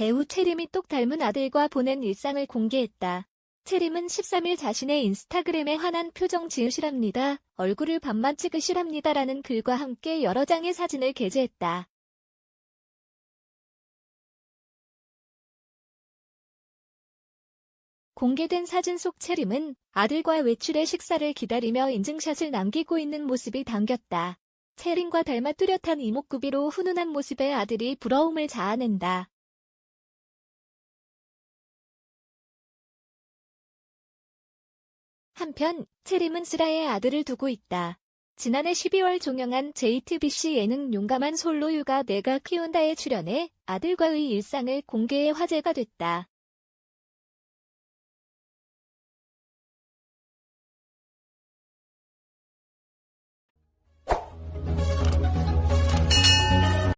배우 채림이 똑 닮은 아들과 보낸 일상을 공개했다. 채림은 13일 자신의 인스타그램에 환한 표정 지으시랍니다. 얼굴을 반만 찍으시랍니다라는 글과 함께 여러 장의 사진을 게재했다. 공개된 사진 속 채림은 아들과 외출의 식사를 기다리며 인증샷을 남기고 있는 모습이 담겼다. 채림과 닮아 뚜렷한 이목구비로 훈훈한 모습의 아들이 부러움을 자아낸다. 한편 채림은 슬아의 아들을 두고 있다. 지난해 12월 종영한 JTBC 예능 용감한 솔로 육아 내가 키운다에 출연해 아들과의 일상을 공개해 화제가 됐다.